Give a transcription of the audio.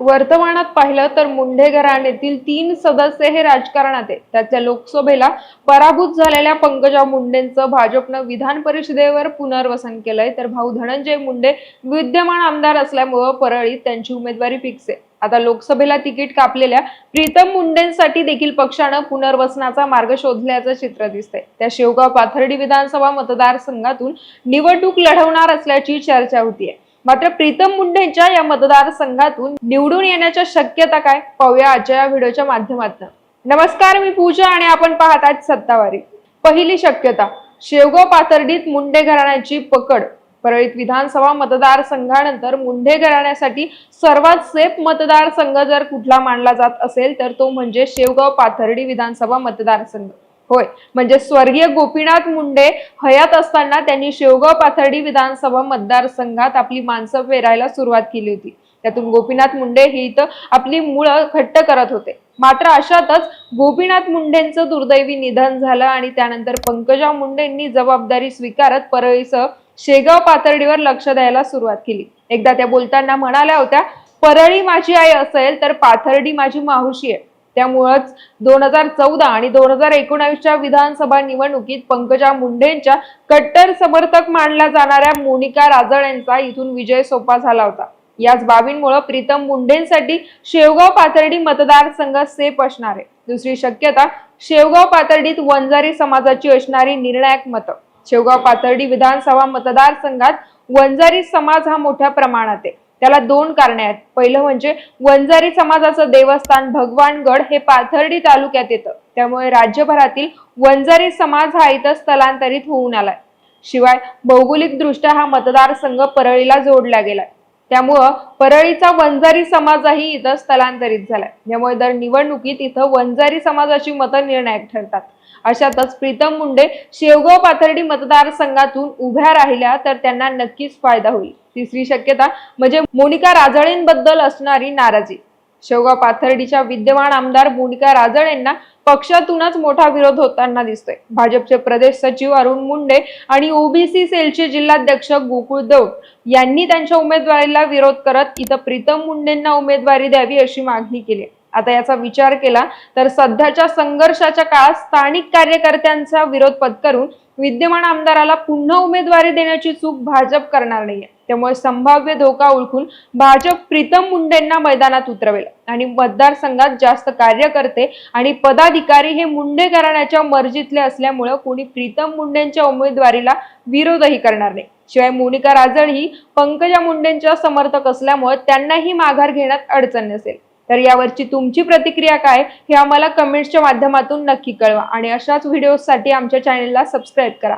वर्तमानात पाहिलं तर मुंढे घराण्यातील तीन सदस्य हे राजकारणात आहेत. त्यातल्या लोकसभेला पराभूत झालेल्या पंकजा मुंडेंचं भाजपनं विधान परिषदेवर पुनर्वसन केलंय. तर भाऊ धनंजय मुंडे विद्यमान आमदार असल्यामुळं परळीत त्यांची उमेदवारी फिक्स आहे. आता लोकसभेला तिकीट कापलेल्या प्रीतम मुंडेंसाठी देखील पक्षानं पुनर्वसनाचा मार्ग शोधल्याचं चित्र दिसतंय. त्या शेवगाव पाथर्डी विधानसभा मतदारसंघातून निवडणूक लढवणार असल्याची चर्चा होतीये. मात्र प्रीतम मुंडेंच्या या मतदारसंघातून निवडून येण्याच्या शक्यता काय? पाहूया आजच्या या व्हिडिओच्या माध्यमातून. नमस्कार मी पूजा आणि आपण पाहत आहात सत्तावारी. पहिली शक्यता शेवगाव पाथर्डीत मुंडे घराण्याची पकड. परळीत विधानसभा मतदारसंघानंतर मुंडे घराण्यासाठी सर्वात सेफ मतदारसंघ जर कुठला मानला जात असेल तर तो म्हणजे शेवगाव पाथर्डी विधानसभा मतदारसंघ. होय. म्हणजे स्वर्गीय गोपीनाथ मुंडे हयात असताना त्यांनी शेवगाव पाथर्डी विधानसभा मतदारसंघात आपली माणसं पेरायला सुरुवात केली होती. त्यातून गोपीनाथ मुंडे हे इथं आपली मुळं घट्ट करत होते. मात्र अशातच गोपीनाथ मुंडेंचं दुर्दैवी निधन झालं आणि त्यानंतर पंकजा मुंडेंनी जबाबदारी स्वीकारत परळीसह शेगाव पातळीवर लक्ष द्यायला सुरुवात केली. एकदा त्या बोलताना म्हणाल्या होत्या परळी माझी आई असेल तर पाथर्डी माझी माहुशी आहे. त्यामुळंच दोन हजार चौदा आणि दोन हजार एकोणावीसच्या विधानसभा निवडणुकीत पंकजा मुंडेंच्या कट्टर समर्थक मानल्या जाणाऱ्या मोनिका राजळ यांचा इथून विजय सोपा झाला होता. याच बाबींमुळे प्रीतम मुंडेंसाठी शेवगाव पाथर्डी मतदारसंघ सेफ असणार. आहे दुसरी शक्यता शेवगाव पाथर्डीत वंजारी समाजाची असणारी निर्णायक मतं. शेवगाव पाथर्डी विधानसभा मतदारसंघात वंजारी समाज हा मोठ्या प्रमाणात आहे. त्याला दोन कारणे आहेत. पहिलं म्हणजे वंजारी समाजाचं देवस्थान भगवानगड हे पाथर्डी तालुक्यात येतं. त्यामुळे राज्यभरातील वंजारी समाज हा इथं स्थलांतरित होऊन आलाय. शिवाय भौगोलिकदृष्ट्या हा मतदारसंघ परळीला जोडला गेलाय. त्यामुळं परळीचा वंजारी समाजही इथं स्थलांतरित झालाय. यामुळे दर निवडणुकीत इथं वंजारी समाजाची मतं निर्णायक ठरतात. अशातच प्रीतम मुंडे शेवगाव पाथर्डी मतदारसंघातून उभ्या राहिल्या तर त्यांना नक्कीच फायदा होईल. तिसरी शक्यता म्हणजे मोनिका राजळेंबद्दल असणारी नाराजी. शेवगाव पाथर्डीच्या विद्यमान आमदार मोनिका राजळेंना पक्षातूनच मोठा विरोध होताना दिसतोय. भाजपचे प्रदेश सचिव अरुण मुंडे आणि ओबीसी सेलचे जिल्हाध्यक्ष गोकुळ दौड यांनी त्यांच्या उमेदवारीला विरोध करत इथं प्रीतम मुंडेंना उमेदवारी द्यावी अशी मागणी केली आता याचा विचार केला तर सध्याच्या संघर्षाच्या काळात स्थानिक कार्यकर्त्यांचा विरोध पत्करून विद्यमान आमदाराला पुन्हा उमेदवारी देण्याची चूक भाजप करणार नाहीये. त्यामुळे संभाव्य धोका ओळखून भाजप प्रीतम मुंडेंना मैदानात उतरवेल. आणि मतदारसंघात जास्त कार्यकर्ते आणि पदाधिकारी हे मुंडे घराण्याच्या मर्जीतले असल्यामुळे कोणी प्रीतम मुंडेंच्या उमेदवारीला विरोधही करणार नाही. शिवाय मोनिका राजळ ही पंकजा मुंडेंच्या समर्थक असल्यामुळे त्यांनाही माघार घेण्यात अडचण नसेल. तर यावरची तुमची प्रतिक्रिया काय हे आम्हाला कमेंट्सच्या माध्यमातून नक्की कळवा. आणि अशाच व्हिडिओसाठी आमच्या चॅनेलला सबस्क्राईब करा.